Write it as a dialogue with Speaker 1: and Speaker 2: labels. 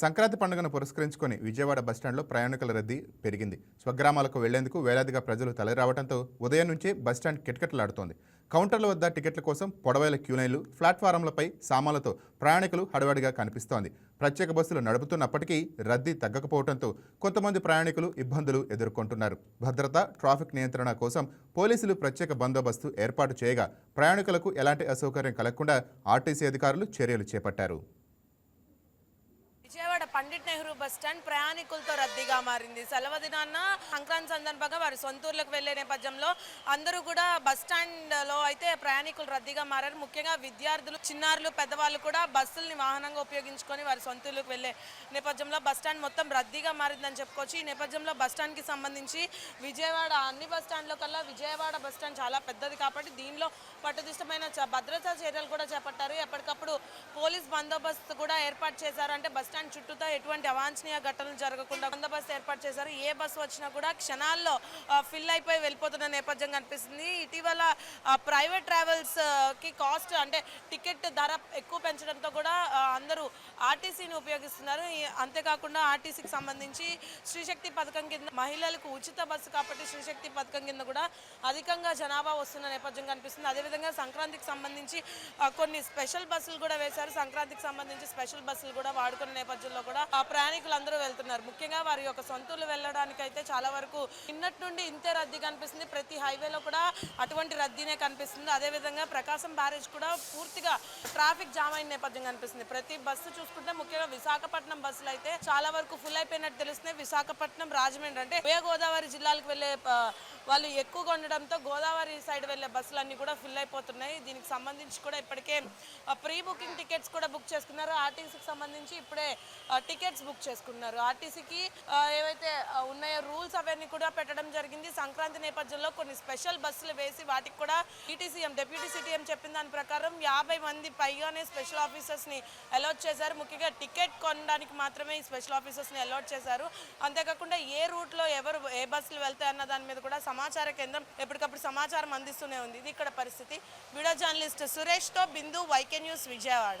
Speaker 1: సంక్రాంతి పండుగను పురస్కరించుకొని విజయవాడ బస్టాండ్లో ప్రయాణికుల రద్దీ పెరిగింది. స్వగ్రామాలకు వెళ్ళేందుకు వేలాదిగా ప్రజలు తలరావడంతో ఉదయం నుంచే బస్టాండ్ కిటకిటలాడుతోంది. కౌంటర్ల వద్ద టికెట్ల కోసం పొడవైల క్యూలైన్లు ప్లాట్ఫారంలపై సామాన్లతో ప్రయాణికులు హడవడిగా కనిపిస్తోంది. ప్రత్యేక బస్సులు నడుపుతున్నప్పటికీ రద్దీ తగ్గకపోవడంతో కొంతమంది ప్రయాణికులు ఇబ్బందులు ఎదుర్కొంటున్నారు. భద్రత ట్రాఫిక్ నియంత్రణ కోసం పోలీసులు ప్రత్యేక బందోబస్తు ఏర్పాటు చేయగా ప్రయాణికులకు ఎలాంటి అసౌకర్యం కలగకుండా ఆర్టీసీ అధికారులు చర్యలు చేపట్టారు.
Speaker 2: పండిట్ నెహ్రూ బస్ స్టాండ్ ప్రయాణికులతో రద్దీగా మారింది. సెలవు దినాన్న సంక్రాంతి సందర్భంగా వారి సొంతూర్లకు వెళ్ళే నేపథ్యంలో అందరూ కూడా బస్ స్టాండ్లో అయితే ప్రయాణికులు రద్దీగా మారారు. ముఖ్యంగా విద్యార్థులు చిన్నారులు పెద్దవాళ్ళు కూడా బస్సుల్ని వాహనంగా ఉపయోగించుకొని వారి సొంతూర్లకు వెళ్ళే నేపథ్యంలో బస్ స్టాండ్ మొత్తం రద్దీగా మారిందని చెప్పుకోవచ్చు. ఈ నేపథ్యంలో బస్ స్టాండ్కి సంబంధించి విజయవాడ అన్ని బస్ స్టాండ్ల కల్లా విజయవాడ బస్ స్టాండ్ చాలా పెద్దది కాబట్టి దీనిలో పట్టుదిష్టమైన చ- భద్రతా చర్యలు కూడా చేపట్టారు. ఎప్పటికప్పుడు పోలీస్ బందోబస్తు కూడా ఏర్పాటు చేశారు. అంటే బస్ స్టాండ్ చుట్టూతో ఎటువంటి అవాంఛనీయ ఘటనలు జరగకుండా బందోబస్తు ఏర్పాటు చేశారు. ఏ బస్సు వచ్చినా కూడా క్షణాల్లో ఫిల్ అయిపోయి వెళ్ళిపోతున్న నేపథ్యం కనిపిస్తుంది. ఇటీవల ప్రైవేట్ ట్రావెల్స్కి కాస్ట్ అంటే టికెట్ ధర ఎక్కువ పెంచడంతో కూడా అందరూ ఆర్టీసీని ఉపయోగిస్తున్నారు. అంతేకాకుండా ఆర్టీసీకి సంబంధించి శ్రీశక్తి పథకం కింద మహిళలకు ఉచిత బస్సు కాబట్టి శ్రీశక్తి పథకం కింద కూడా అధికంగా జనాభా వస్తున్న నేపథ్యం కనిపిస్తుంది. అదేవిధంగా సంక్రాంతికి సంబంధించి కొన్ని స్పెషల్ బస్సులు కూడా వేశారు. సంక్రాంతికి సంబంధించి స్పెషల్ బస్సులు కూడా వాడుకున్న నేపథ్యంలో కూడా ఆ ప్రయాణికులు అందరూ వెళ్తున్నారు. ముఖ్యంగా వారి యొక్క సొంతూరు వెళ్ళడానికి అయితే చాలా వరకు నిన్నటి నుండి ఇంతే రద్దీ కనిపిస్తుంది. ప్రతి హైవేలో కూడా అటువంటి రద్దీనే కనిపిస్తుంది. అదేవిధంగా ప్రకాశం బ్యారేజ్ కూడా పూర్తిగా ట్రాఫిక్ జామ్ అయిన నేపథ్యం కనిపిస్తుంది. ప్రతి బస్సు చూసుకుంటే ముఖ్యంగా విశాఖపట్నం బస్సులు అయితే చాలా వరకు ఫుల్ అయిపోయినట్టు తెలుస్తుంది. విశాఖపట్నం రాజమండ్రి అంటే ఉభయ గోదావరి జిల్లాలకు వెళ్ళే వాళ్ళు ఎక్కువగా ఉండడంతో గోదావరి సైడ్ వెళ్ళే బస్సులన్నీ కూడా ఫిల్ అయిపోతున్నాయి. దీనికి సంబంధించి కూడా ఇప్పటికే ప్రీ బుకింగ్ టికెట్స్ కూడా బుక్ చేసుకున్నారు. ఆర్టీసీకి సంబంధించి ఇప్పుడే టికెట్స్ బుక్ చేసుకున్నారు. ఆర్టీసీకి ఏవైతే ఉన్నాయో రూల్స్ అవన్నీ కూడా పెట్టడం జరిగింది. సంక్రాంతి నేపథ్యంలో కొన్ని స్పెషల్ బస్సులు వేసి వాటికి కూడా ఈటీసీఎం డిప్యూటీ సిటీఎం చెప్పిన దాని ప్రకారం యాభై మంది పైగానే స్పెషల్ ఆఫీసర్స్ని అలాట్ చేశారు. ముఖ్యంగా టికెట్ కొనడానికి మాత్రమే ఈ స్పెషల్ ఆఫీసర్స్ని అలాట్ చేశారు. అంతేకాకుండా ఏ రూట్లో ఎవరు ఏ బస్సులు వెళ్తాయి అన్న దాని మీద కూడా సమాచార కేంద్రం ఎప్పటికప్పుడు సమాచారం అందిస్తూనే ఉంది. ఇది ఇక్కడ పరిస్థితి. Video journalist సురేష్తో Bindu YK news Vijayawada.